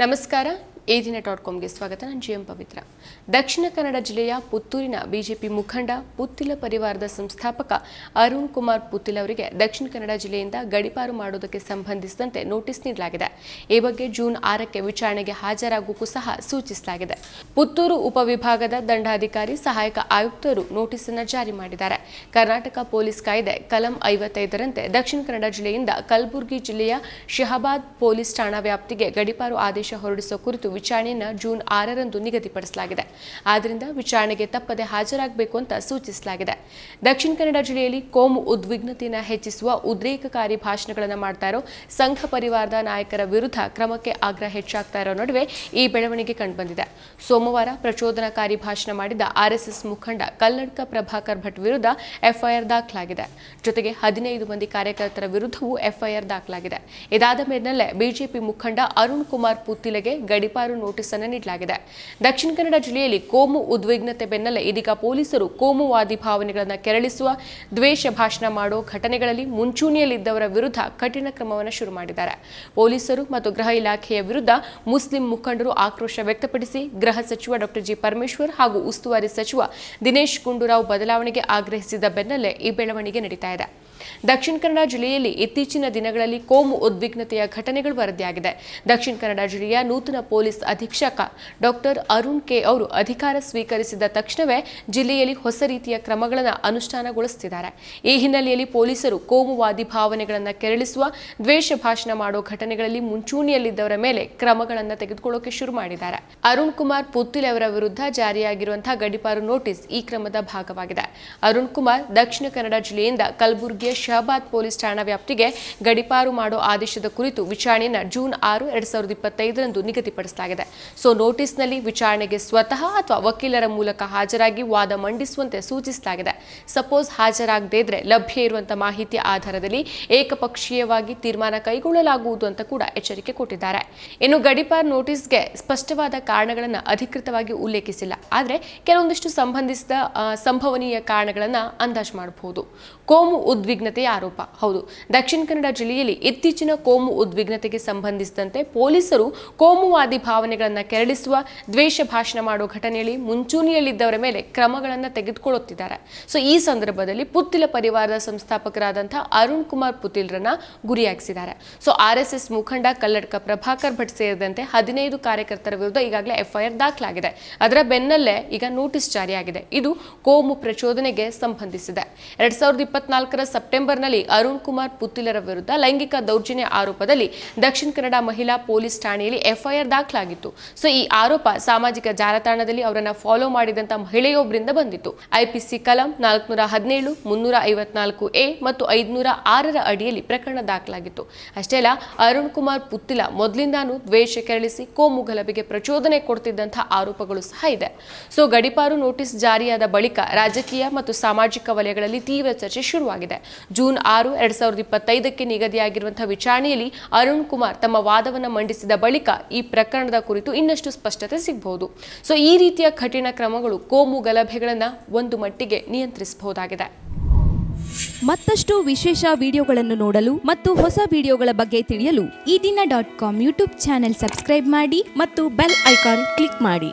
ನಮಸ್ಕಾರ ದಿನ ಡಾಟ್ ಕಾಮ್ಗೆ ಸ್ವಾಗತ. ನಾನು ಜಿ ಎಂ ಪವಿತ್ರ. ದಕ್ಷಿಣ ಕನ್ನಡ ಜಿಲ್ಲೆಯ ಪುತ್ತೂರಿನ ಬಿಜೆಪಿ ಮುಖಂಡ, ಪುತ್ತಿಲ ಪರಿವಾರದ ಸಂಸ್ಥಾಪಕ ಅರುಣ್ ಕುಮಾರ್ ಪುತ್ತಿಲ ಅವರಿಗೆ ದಕ್ಷಿಣ ಕನ್ನಡ ಜಿಲ್ಲೆಯಿಂದ ಗಡಿಪಾರು ಮಾಡುವುದಕ್ಕೆ ಸಂಬಂಧಿಸಿದಂತೆ ನೋಟಿಸ್ ನೀಡಲಾಗಿದೆ. ಈ ಬಗ್ಗೆ ಜೂನ್ ಆರಕ್ಕೆ ವಿಚಾರಣೆಗೆ ಹಾಜರಾಗುವಕ್ಕೂ ಸಹ ಸೂಚಿಸಲಾಗಿದೆ. ಪುತ್ತೂರು ಉಪವಿಭಾಗದ ದಂಡಾಧಿಕಾರಿ, ಸಹಾಯಕ ಆಯುಕ್ತರು ನೋಟಿಸ್ ಅನ್ನು ಜಾರಿ ಮಾಡಿದ್ದಾರೆ. ಕರ್ನಾಟಕ ಪೊಲೀಸ್ ಕಾಯ್ದೆ ಕಲಂ ಐವತ್ತೈದರಂತೆ ದಕ್ಷಿಣ ಕನ್ನಡ ಜಿಲ್ಲೆಯಿಂದ ಕಲಬುರಗಿ ಜಿಲ್ಲೆಯ ಶಹಬಾದ್ ಪೊಲೀಸ್ ಠಾಣಾ ವ್ಯಾಪ್ತಿಗೆ ಗಡಿಪಾರು ಆದೇಶ ಹೊರಡಿಸುವ ಕುರಿತು ವಿಚಾರಣೆಯನ್ನು ಜೂನ್ ಆರರಂದು ನಿಗದಿಪಡಿಸಲಾಗಿದೆ. ಆದ್ದರಿಂದ ವಿಚಾರಣೆಗೆ ತಪ್ಪದೆ ಹಾಜರಾಗಬೇಕು ಅಂತ ಸೂಚಿಸಲಾಗಿದೆ. ದಕ್ಷಿಣ ಕನ್ನಡ ಜಿಲ್ಲೆಯಲ್ಲಿ ಕೋಮು ಉದ್ವಿಗ್ನತೆಯನ್ನು ಹೆಚ್ಚಿಸುವ ಉದ್ರೇಕಕಾರಿ ಭಾಷಣಗಳನ್ನು ಮಾಡ್ತಾ ಇರೋ ಸಂಘ ಪರಿವಾರದ ನಾಯಕರ ವಿರುದ್ಧ ಕ್ರಮಕ್ಕೆ ಆಗ್ರಹ ಹೆಚ್ಚಾಗ್ತಾ ಇರೋ ನಡುವೆ ಈ ಬೆಳವಣಿಗೆ ಕಂಡುಬಂದಿದೆ. ಸೋಮವಾರ ಪ್ರಚೋದನಕಾರಿ ಭಾಷಣ ಮಾಡಿದ ಆರ್ಎಸ್ಎಸ್ ಮುಖಂಡ ಕಲ್ಲಡ್ಕ ಪ್ರಭಾಕರ್ ಭಟ್ ವಿರುದ್ಧ ಎಫ್ಐಆರ್ ದಾಖಲಾಗಿದೆ. ಜೊತೆಗೆ ಹದಿನೈದು ಮಂದಿ ಕಾರ್ಯಕರ್ತರ ವಿರುದ್ಧವೂ ಎಫ್ಐಆರ್ ದಾಖಲಾಗಿದೆ. ಇದಾದ ಮೇಲೆ ಬಿಜೆಪಿ ಮುಖಂಡ ಅರುಣ್ ಕುಮಾರ್ ಪುತ್ತಿಲೆಗೆ ಗಡಿಪಾರು ನೋಟಿಸ್ ಅನ್ನು ನೀಡಲಾಗಿದೆ. ದಕ್ಷಿಣ ಕನ್ನಡ ಜಿಲ್ಲೆಯಲ್ಲಿ ಕೋಮು ಉದ್ವಿಗ್ನತೆ ಬೆನ್ನಲ್ಲೇ ಇದೀಗ ಪೊಲೀಸರು ಕೋಮುವಾದಿ ಭಾವನೆಗಳನ್ನು ಕೆರಳಿಸುವ ದ್ವೇಷ ಭಾಷಣ ಮಾಡೋ ಘಟನೆಗಳಲ್ಲಿ ಮುಂಚೂಣಿಯಲ್ಲಿದ್ದವರ ವಿರುದ್ಧ ಕಠಿಣ ಕ್ರಮವನ್ನು ಶುರು ಮಾಡಿದ್ದಾರೆ. ಪೊಲೀಸರು ಮತ್ತು ಗೃಹ ಇಲಾಖೆಯ ವಿರುದ್ಧ ಮುಸ್ಲಿಂ ಮುಖಂಡರು ಆಕ್ರೋಶ ವ್ಯಕ್ತಪಡಿಸಿ ಗೃಹ ಸಚಿವ ಡಾಕ್ಟರ್ ಜಿ. ಪರಮೇಶ್ವರ್ ಹಾಗೂ ಉಸ್ತುವಾರಿ ಸಚಿವ ದಿನೇಶ್ ಗುಂಡೂರಾವ್ ಬದಲಾವಣೆಗೆ ಆಗ್ರಹಿಸಿದ ಬೆನ್ನಲ್ಲೇ ಈ ಬೆಳವಣಿಗೆ ನಡೀತಾ ಇದೆ. ದಕ್ಷಿಣ ಕನ್ನಡ ಜಿಲ್ಲೆಯಲ್ಲಿ ಇತ್ತೀಚಿನ ದಿನಗಳಲ್ಲಿ ಕೋಮು ಉದ್ವಿಗ್ನತೆಯ ಘಟನೆಗಳು ವರದಿಯಾಗಿದೆ. ದಕ್ಷಿಣ ಕನ್ನಡ ಜಿಲ್ಲೆಯ ನೂತನ ಪೊಲೀಸ್ ಅಧೀಕ್ಷಕ ಡಾಕ್ಟರ್ ಅರುಣ್ ಕೆ ಅವರು ಅಧಿಕಾರ ಸ್ವೀಕರಿಸಿದ ತಕ್ಷಣವೇ ಜಿಲ್ಲೆಯಲ್ಲಿ ಹೊಸ ರೀತಿಯ ಕ್ರಮಗಳನ್ನು ಅನುಷ್ಠಾನಗೊಳಿಸುತ್ತಿದ್ದಾರೆ. ಈ ಹಿನ್ನೆಲೆಯಲ್ಲಿ ಪೊಲೀಸರು ಕೋಮುವಾದಿ ಭಾವನೆಗಳನ್ನು ಕೆರಳಿಸುವ, ದ್ವೇಷ ಭಾಷಣ ಮಾಡೋ ಘಟನೆಗಳಲ್ಲಿ ಮುಂಚೂಣಿಯಲ್ಲಿದ್ದವರ ಮೇಲೆ ಕ್ರಮಗಳನ್ನು ತೆಗೆದುಕೊಳ್ಳೋಕೆ ಶುರು ಮಾಡಿದ್ದಾರೆ. ಅರುಣ್ ಕುಮಾರ್ ಪುತ್ತಿಲ್ ಅವರ ವಿರುದ್ಧ ಜಾರಿಯಾಗಿರುವಂತಹ ಗಡಿಪಾರು ನೋಟಿಸ್ ಈ ಕ್ರಮದ ಭಾಗವಾಗಿದೆ. ಅರುಣ್ ಕುಮಾರ್ ದಕ್ಷಿಣ ಕನ್ನಡ ಜಿಲ್ಲೆಯಿಂದ ಕಲಬುರಗಿಯ ಶಹಬಾದ್ ಪೊಲೀಸ್ ಠಾಣಾ ವ್ಯಾಪ್ತಿಗೆ ಗಡಿಪಾರು ಮಾಡೋ ಆದೇಶದ ಕುರಿತು ವಿಚಾರಣೆಯನ್ನು ಜೂನ್ ಆರು, ಎರಡ್ ಸಾವಿರದ ಇಪ್ಪತ್ತೈದರಂದು ನಿಗದಿಪಡಿಸಲಾಗಿದೆ. ಸೊ, ನೋಟಿಸ್ನಲ್ಲಿ ವಿಚಾರಣೆಗೆ ಸ್ವತಃ ಅಥವಾ ವಕೀಲರ ಮೂಲಕ ಹಾಜರಾಗಿ ವಾದ ಮಂಡಿಸುವಂತೆ ಸೂಚಿಸಲಾಗಿದೆ. ಸಪೋಸ್ ಹಾಜರಾಗದೇ ಇದ್ರೆ ಲಭ್ಯ ಇರುವಂತಹ ಮಾಹಿತಿಯ ಆಧಾರದಲ್ಲಿ ಏಕಪಕ್ಷೀಯವಾಗಿ ತೀರ್ಮಾನ ಕೈಗೊಳ್ಳಲಾಗುವುದು ಅಂತ ಕೂಡ ಎಚ್ಚರಿಕೆ ಕೊಟ್ಟಿದ್ದಾರೆ. ಇನ್ನು ಗಡಿಪಾರ್ ನೋಟಿಸ್ಗೆ ಸ್ಪಷ್ಟವಾದ ಕಾರಣಗಳನ್ನು ಅಧಿಕೃತವಾಗಿ ಉಲ್ಲೇಖಿಸಿಲ್ಲ. ಆದರೆ ಕೆಲವೊಂದಿಷ್ಟು ಸಂಬಂಧಿಸಿದ ಸಂಭವನೀಯ ಕಾರಣಗಳನ್ನು ಅಂದಾಜು ಮಾಡಬಹುದು. ಕೋಮು ಉದ್ವಿಗ್ನತೆಯ ಆರೋಪ. ಹೌದು, ದಕ್ಷಿಣ ಕನ್ನಡ ಜಿಲ್ಲೆಯಲ್ಲಿ ಇತ್ತೀಚಿನ ಕೋಮು ಉದ್ವಿಗ್ನತೆಗೆ ಸಂಬಂಧಿಸಿದಂತೆ ಪೊಲೀಸರು ಕೋಮುವಾದಿ ಭಾವನೆಗಳನ್ನು ಕೆರಳಿಸುವ, ದ್ವೇಷ ಭಾಷಣ ಮಾಡುವ ಘಟನೆಯಲ್ಲಿ ಮುಂಚೂಣಿಯಲ್ಲಿದ್ದವರ ಮೇಲೆ ಕ್ರಮಗಳನ್ನು ತೆಗೆದುಕೊಳ್ಳುತ್ತಿದ್ದಾರೆ. ಸೊ, ಈ ಸಂದರ್ಭದಲ್ಲಿ ಪುತ್ತಿಲ ಪರಿವಾರದ ಸಂಸ್ಥಾಪಕರಾದಂತಹ ಅರುಣ್ ಕುಮಾರ್ ಪುತಿಲ್ರನ್ನ ಗುರಿಯಾಗಿಸಿದ್ದಾರೆ. ಸೊ, ಆರ್ ಎಸ್ ಎಸ್ ಮುಖಂಡ ಕಲ್ಲಡ್ಕ ಪ್ರಭಾಕರ್ ಭಟ್ ಸೇರಿದಂತೆ ಹದಿನೈದು ಕಾರ್ಯಕರ್ತರ ವಿರುದ್ಧ ಈಗಾಗಲೇ ಎಫ್ಐಆರ್ ದಾಖಲಾಗಿದೆ. ಅದರ ಬೆನ್ನಲ್ಲೇ ಈಗ ನೋಟಿಸ್ ಜಾರಿಯಾಗಿದೆ. ಇದು ಕೋಮು ಪ್ರಚೋದನೆಗೆ ಸಂಬಂಧಿಸಿದೆ. ಎರಡ್ ಸಾವಿರದ ಇಪ್ಪತ್ನಾಲ್ಕರ ಸೆಪ್ಟೆಂಬರ್ನಲ್ಲಿ ಅರುಣ್ ಕುಮಾರ್ ಪುತ್ತಿಲರ ವಿರುದ್ಧ ಲೈಂಗಿಕ ದೌರ್ಜನ್ಯ ಆರೋಪದಲ್ಲಿ ದಕ್ಷಿಣ ಕನ್ನಡ ಮಹಿಳಾ ಪೊಲೀಸ್ ಠಾಣೆಯಲ್ಲಿ ಎಫ್ಐಆರ್ ದಾಖಲಾಗಿತ್ತು. ಸೊ, ಈ ಆರೋಪ ಸಾಮಾಜಿಕ ಜಾಲತಾಣದಲ್ಲಿ ಅವರನ್ನ ಫಾಲೋ ಮಾಡಿದಂತ ಮಹಿಳೆಯೊಬ್ಬರಿಂದ ಬಂದಿತ್ತು. ಐಪಿಸಿ ಕಲಂ ನಾಲ್ಕುನೂರ ಹದಿನೇಳು, ಮುನ್ನೂರ ಐವತ್ನಾಲ್ಕು ಎ ಮತ್ತು ಐದುನೂರ ಆರರ ಅಡಿಯಲ್ಲಿ ಪ್ರಕರಣ ದಾಖಲಾಗಿತ್ತು. ಅಷ್ಟೇ ಅಲ್ಲ, ಅರುಣ್ ಕುಮಾರ್ ಪುತ್ತಿಲ ಮೊದಲಿಂದಾನು ದ್ವೇಷ ಕೆರಳಿಸಿ ಕೋಮು ಗಲಭೆಗೆ ಪ್ರಚೋದನೆ ಕೊಡ್ತಿದ್ದಂತಹ ಆರೋಪಗಳು ಸಹ ಇದೆ. ಸೊ, ಗಡಿಪಾರು ನೋಟಿಸ್ ಜಾರಿಯಾದ ಬಳಿಕ ರಾಜಕೀಯ ಮತ್ತು ಸಾಮಾಜಿಕ ವಲಯಗಳಲ್ಲಿ ತೀವ್ರ ಚರ್ಚೆ ಶುರುವಾಗಿದೆ. ಜೂನ್ ಆರು, ಎರಡ್ ಸಾವಿರದ ಇಪ್ಪತ್ತೈದಕ್ಕೆ ನಿಗದಿಯಾಗಿರುವಂತಹ ವಿಚಾರಣೆಯಲ್ಲಿ ಅರುಣ್ ಕುಮಾರ್ ತಮ್ಮ ವಾದವನ್ನು ಮಂಡಿಸಿದ ಬಳಿಕ ಈ ಪ್ರಕರಣದ ಕುರಿತು ಇನ್ನಷ್ಟು ಸ್ಪಷ್ಟತೆ ಸಿಗಬಹುದು. ಸೊ ಈ ರೀತಿಯ ಕಠಿಣ ಕ್ರಮಗಳು ಕೋಮು ಗಲಭೆಗಳನ್ನು ಒಂದು ಮಟ್ಟಿಗೆ ನಿಯಂತ್ರಿಸಬಹುದಾಗಿದೆ. ಮತ್ತಷ್ಟು ವಿಶೇಷ ವಿಡಿಯೋಗಳನ್ನು ನೋಡಲು ಮತ್ತು ಹೊಸ ವಿಡಿಯೋಗಳ ಬಗ್ಗೆ ತಿಳಿಯಲು Eedina dot com YouTube channel subscribe ಮಾಡಿ ಮತ್ತು ಬೆಲ್ ಐಕಾನ್ ಕ್ಲಿಕ್ ಮಾಡಿ.